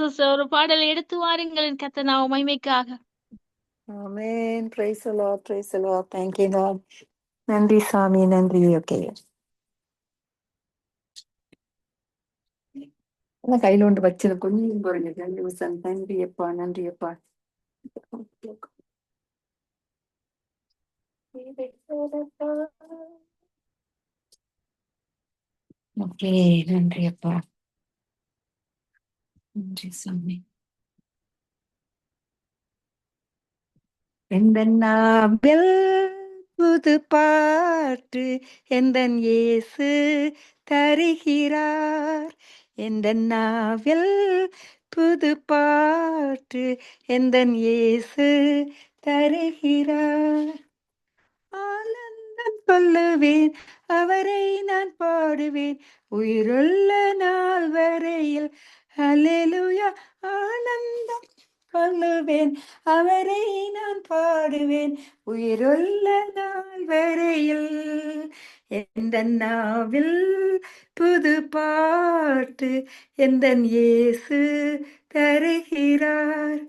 Sister ஒரு பாடல் எடுத்து வாருங்கள் கத்த நான் மகிமைக்காக. Amen. Praise lord praise lord thank you lord நன்றி சாமி நன்றி. ஓகே கையில ஒன்று வச்சது கொஞ்சம் பாருங்க நன்றி வசன் நன்றி அப்பா. நன்றி அப்பா. ஓகே நன்றி அப்பா. நன்றி சாமி. எந்த நாவில் புது பாட்டு எந்த இயேசு தருகிறார்? எந்த நாவில் புது பாட்டு எந்த இயேசு தருகிறார்? ஆனந்தம் சொல்லுவேன் அவரை நான் பாடுவேன். உயிருள்ள நாள் வரையில் ஹalleluya ஆனந்தம் கொள்ளுவேன். அவரை நான் பாடுவேன். உயிருள்ள நாள் வரையில் எந்த நாவில் புது பாட்டு எந்த இயேசு தருகிறார்.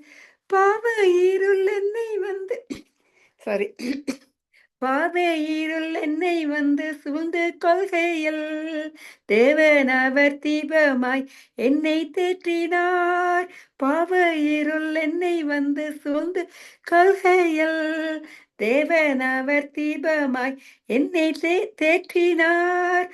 பாவ இருள் என்னை வந்து சாரி பாதையிருள் இருள் என்னை வந்து சூழ்ந்து கொள்கையில் தேவன் அவர் தீபமாய் என்னை தேற்றினார். பாவையிருள் இருள் என்னை வந்து சூழ்ந்து கொள்கையில் தேவன் அவர் தீபமாய் என்னை தே தேற்றினார்.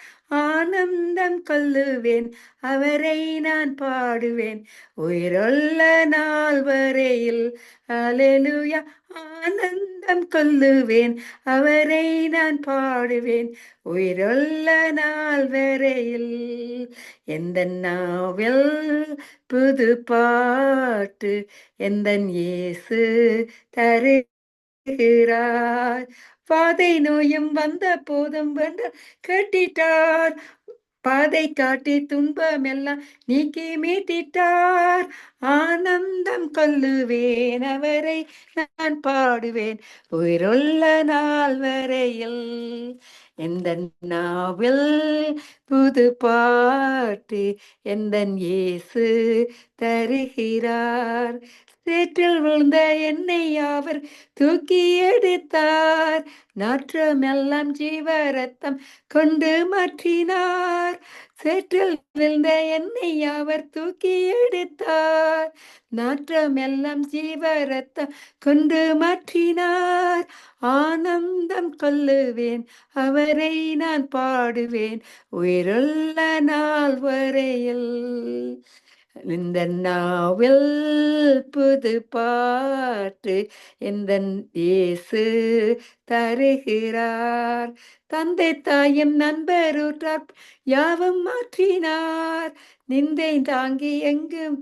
நான் கொல்லுவேன் அவரை நான் பாடுவேன். உயிருள்ள நாள் வரையில் அலெலுயா ஆனந்தம் கொல்லுவேன் அவரை நான் பாடுவேன். உயிருள்ள நாள் வரையில் எந்த நாவில் புது பாட்டு எந்த இயேசு தருகிறார்? பாதை நோயும் வந்த போதும் வென்று கட்டிட்டார். பாதை காட்டி துன்பம் எல்லாம் நீக்கி மீட்டிட்டார். ஆனந்தம் கொல்லுவேன் அவரை நான் பாடுவேன். உயிருள்ள நாள் வரையில் எந்த நாவில் புது பாட்டு எந்தன் இயேசு தருகிறார். சேற்றில் விழுந்த என்னை அவர் தூக்கி எடுத்தார். நாற்றமெல்லாம் ஜீவ ரத்தம் கொண்டு மாற்றினார். சேற்றில் விழுந்த என்னை அவர் தூக்கி எடுத்தார். நாற்றமெல்லாம் ஜீவ ரத்தம் கொண்டு மாற்றினார். ஆனந்தம் கொள்ளுவேன் அவரை நான் பாடுவேன். உயிருள்ள நாள் வரையில் இந்த நாவில் புது பாட்டு இந்த இயேசு தருகிறார். தந்தை தாயும் நண்பருற்றார் யாவும் மாற்றினார். நிந்தை தாங்கி எங்கும்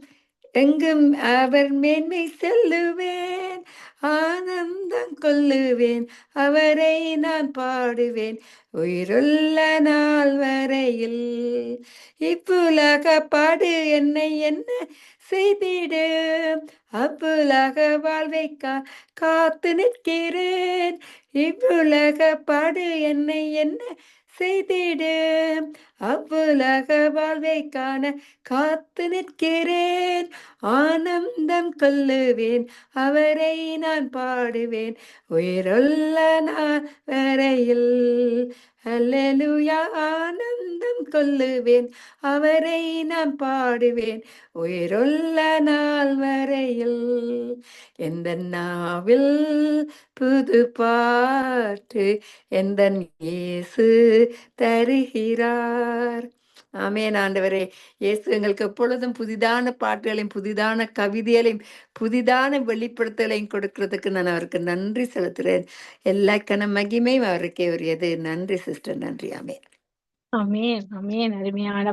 எங்கும் அவர் மேன்மை செல்லுவேன் ஆனந்தம் கொள்ளுவேன் அவரை நான் பாடுவேன். உயிருள்ள நாள் வரையில் இப்புலக பாடு என்னை என்ன செய்திடு? அப்புலக வாழ்வைக்கா காத்து நிற்கிறேன். இவ்வுலக பாடு என்னை என்ன செய்திடு அவ்வுலக வாழ்வை காண காத்து நிற்கிறேன். ஆனந்தம் கொள்ளுவேன். அவரை நான் பாடுவேன். உயிருள்ள நான் வரையில் அல்லேலூயா ஆனந்தம் கொள்ளுவேன். அவரை நான் பாடுவேன். உயிருள்ள நாள் வரையில் எந்த நாவில் புது பாட்டு எந்த இயேசு தருகிறார்? ஆமேன் ஆண்டவரே. இயேசு எங்களுக்கு எப்பொழுதும் புதிதான பாட்டுகளையும் புதிதான கவிதைகளையும் புதிதான வெளிப்படுத்தலையும் கொடுக்கறதுக்கு நான் அவருக்கு நன்றி செலுத்துறேன். எல்லா கண மகிமையும் அவருக்கே உரியது. நன்றி சிஸ்டர். நன்றி. ஆமேன். அமேன் அமேன் அருமையான